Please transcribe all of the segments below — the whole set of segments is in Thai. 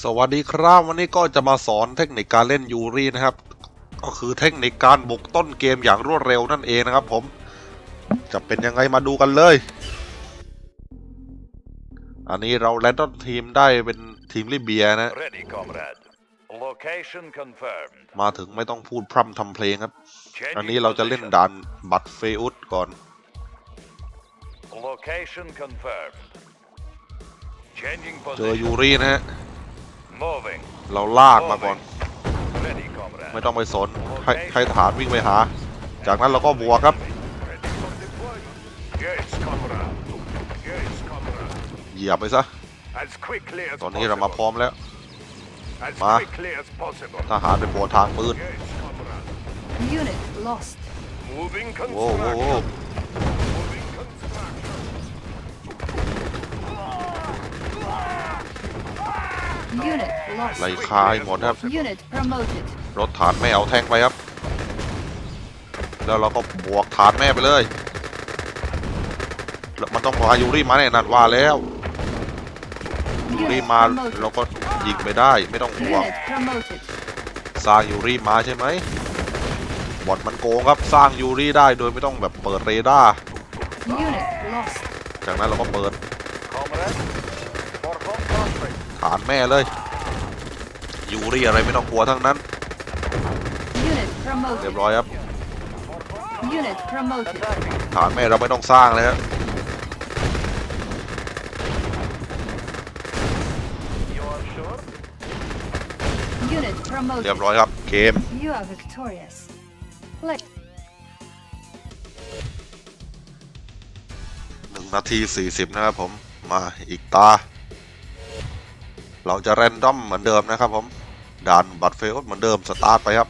สวัสดีครับวันนี้ก็จะมาสอนเทคนิคการเล่นยูรีนะครับ ก็คือเทคนิคการบุกต้นเกมอย่างรวดเร็วนั่นเองนะครับผม จะเป็นยังไงมาดูกันเลย อันนี้เราแรนดอมทีมได้เป็นทีมลิเบียนะ Ready, comrade. Location confirmed. มาถึงไม่ต้องพูดพร่ำทำเพลงครับ Changing อันนี้เราจะเล่น position. ด่านบัตรเฟอุสก่อน Location confirmed. Changing เจอ position. ยูรีนะฮะ Moving. เราลากมาก่อน Ready, comrade. ไม่ต้องไปสนให้ให้ทหารวิ่งไปหา จากนั้นเราก็บวกครับ Ready for deployment. Yes, comrade. Yes, comrade. เหยียบไปซะ As quickly as ตอนนี้เรามาพร้อมแล้ว As Ma. quickly as possible. ทหารไปโปรดทางปืน Yes, comrade. Unit lost. Moving โว้วโว้ว construction. โว้ว Moving construction. Unit ไล่ lost. คายหมดครับ Unit promoted. รถฐานแม่เอาแทงไปครับ แล้วเราก็บวกฐานแม่ไปเลยแล้วมันต้องมายูรี่มาแน่นัดว่าแล้วยูรี่ Unit มา promoted. เราก็ยิงไปได้ไม่ต้องห่วง Unit promoted. สร้างยูรี่มาใช่ไหมบอดมันโกงครับสร้างยูรี่ได้โดยไม่ต้องแบบเปิดเรดาร์ Unit lost. จากนั้นเราก็เปิด Comrade. For home country. ฐานแม่เลยยูรี่อะไรไม่ต้องกลัวทั้งนั้น Unit เรียบ promoted. ร้อยครับ Unit promoted. ฐานแม่เราไม่ต้องสร้างเลยครับ You are sure? Unit เรียบ promoted. ร้อยครับเกม You are victorious. Let หนึ่งนาทีสี่สิบนะครับผม มาอีกตา เราจะแรนดอมเหมือนเดิมนะครับผมด่านบัตเฟลเหมือนเดิมสตาร์ทไปครับ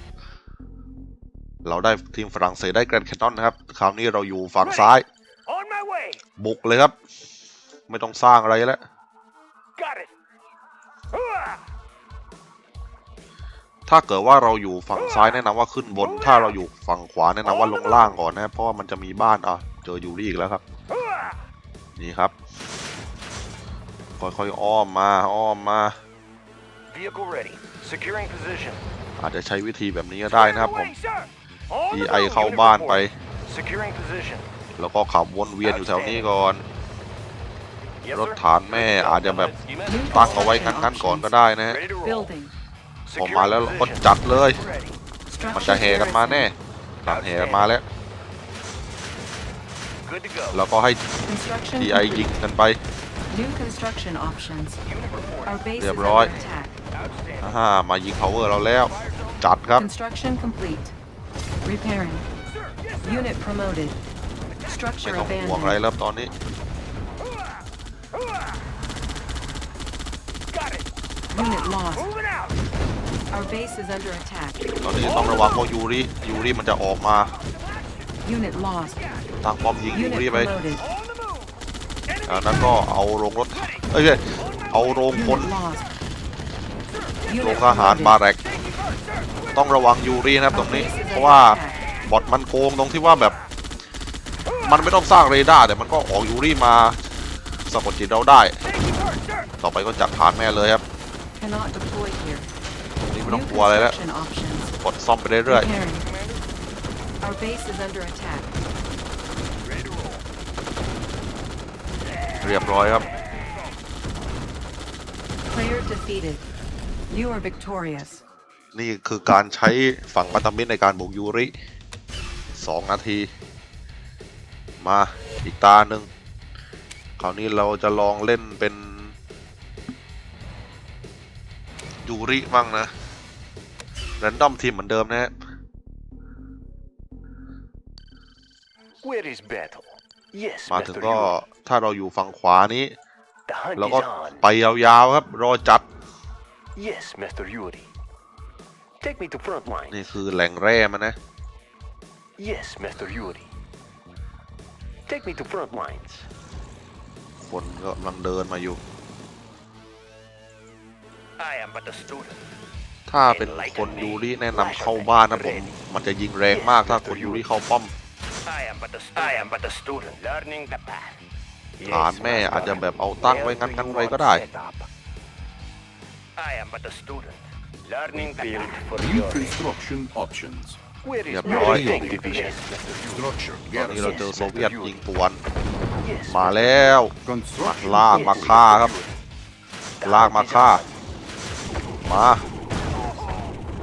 เราได้ทีมฝรั่งเศสได้แกรนด์แคนนอนนะครับ คราวนี้เราอยู่ฝั่งซ้าย บุกเลยครับ ไม่ต้องสร้างอะไรแล้วถ้าเกิดว่าเราอยู่ฝั่งซ้ายแนะนำว่าขึ้นบน ถ้าเราอยู่ฝั่งขวาแนะนำว่าลงล่างก่อนนะเพราะว่ามันจะมีบ้านอะเจอยูรี่อีกแล้วครับ นี่ครับ ค่อยๆอ้อมมาอ้อมมา Vehicle ready. Securing position. อาจจะใช้วิธีแบบนี้ก็ได้นะครับผม Away, sir. On the DI move. เข้า Unit บ้านไป report. Securing position. แล้วก็ขับวนเวียนอยู่แถวนี้ก่อน Yes, รถ sir. ฐานแม่อาจจะแบบ New ตั้งเอาไว้งั้นๆก่อนก็ได้นะฮะ Ready to roll. building. พอมาแล้วเราก็จัดเลย Ready. มันจะแห่กันมาแน่ต่างแห่กันมาแล้ว Good to go. แล้วก็ให้ Construction ทีไอยิง complete. กันไป New construction options. Unit report. Our base is เรียบร้อย under attack. Outstanding. อ่ามายิง power เราแล้ว จัดครับ Construction complete. Repairing. Unit promoted. ไม่ Structure ต้องห่วงอะไร abandoned. แล้วตอนนี้ Got it. Unit lost. Moving out. Our base is under attack. ตอนนี้ต้องระวังเพราะยูริยูริมันจะออกมา Unit lost. ตั้งป้อมยิงยู Unit ริไป promoted. On the move. จากนั้นก็เอาโรงรถเอ้ยไม่ใช่เอาโรงพล Unit lost. โรง Unit ทหารบา promoted. แรกต้องระวังยูรินะครับตรง Our นี้ base is เพ under ราะว่า attack. บอทมันโกงตรงที่ว่าแบบ มันไม่ต้องสร้างเรดาร์แต่มันก็ออกยูริมาสะกดจิตเราได้ ต่อไปก็จัดฐานแม่เลยครับ Cannot deploy here. ตรงนี้ไม่ New ต้องกลัวอะไรแล้ว construction options. กดซ่อมไปเรื่อย Repairing. Our base is under attack. ๆ เรียบร้อยครับ Player defeated. You are victorious. นี่คือการใช้ฝั่งพันธมิตรในการบุกยูริสองนาที มาอีกตาหนึ่งคราวนี้เราจะลองเล่นเป็นยูริบ้างนะแรนดอมทีมเหมือนเดิมนะฮะ Where is battle? Yes, มาถึง Mr. ก็ Yuri. ถ้าเราอยู่ฝั่งขวานี้ The hunt เรา is ก็ on. ไปยาวๆครับ รอจัด Yes, Mr. Yuri. Take me to front line. นี่คือแหล่งแร่มันนะ Yes, Mr. Yuri. Take me to front lines. คนก็กำลังเดินมาอยู่ I am but a student. ถ้าเป็นคนยูริแนะนำเข้าบ้านนะผม มันจะยิงแรงมากถ้าคนยูริเข้าป้อม I am but a student. I am but a student. Learning the path. ฐานแม่อาจจะแบบเอาตั้งไว้งั้นๆไว้ก็ได้ Set up. I am but a student. Learning field for New your construction options. Where is เรียบ my ร้อย tank division? Structure ตอนนี้เรา garrison. เจอโซเวียตยิงป่วน Yes, มาแล้ว Construction ลากมาฆ่าครับ ลากมาฆ่า มา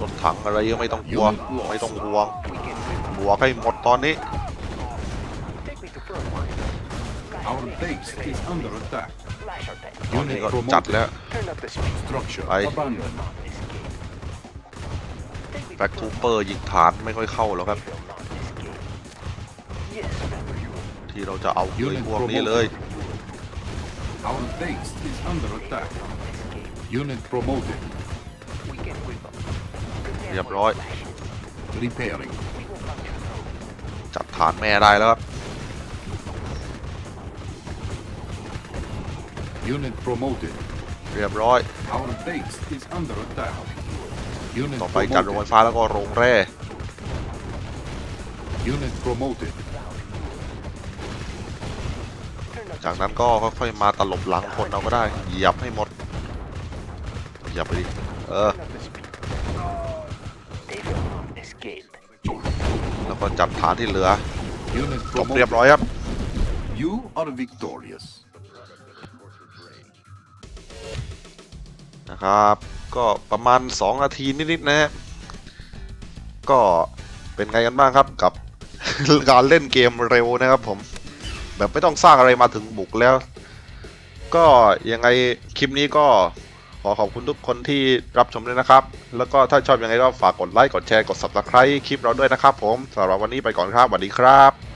รถถังอะไรเยอะไม่ต้องกลัว ไม่ต้องห่วงบวกให้หมดตอนนี้ Our base is under attack. Flash our tank. ตอนนี้ Unit ก็จัด promoted. แล้ว Turn up the speed. Structure Aye. abandoned. Not escape. Take me แบ็กทูเปอร์ยิงฐานไม่ค่อยเข้าหรอกครับ will not escape. Yes, Master Yuri. ที่เราจะเอาเลยพวกนี้เลย Our base is under attack. Unit promoted. We can whip up. เรียบร้อย Repairing. จัดฐานแม่ได้แล้วครับ Unit promoted. เรียบร้อย Our base is under attack. Unit ต่อไปจัดโรงไฟ promoted. ฟ้าแล้วก็โรงแร่ Unit promoted. จากนั้นก็ค่อยๆมาตลบหลังคนเราก็ได้ เหยียบให้หมด เหยียบไปดิ เออ Turn up the speed. They will not escape. แล้วก็จัดฐานที่เหลือ Unit จบเรียบ promoted. ร้อยครับ You are victorious. นะครับ ก็ประมาณ 2 นาทีนิดๆนะฮะก็เป็นไงกันบ้างครับกับการเล่นเกมเร็วนะครับผม แบบไม่ต้องสร้างอะไรมาถึงบุกแล้ว ก็ยังไงคลิปนี้ก็ขอขอบคุณทุกคนที่รับชมด้วยนะครับ แล้วก็ถ้าชอบยังไงก็ฝากกดไลค์ กดแชร์ กด subscribe คลิปเราด้วยนะครับผมสำหรับวันนี้ไปก่อนครับสวัสดีครับ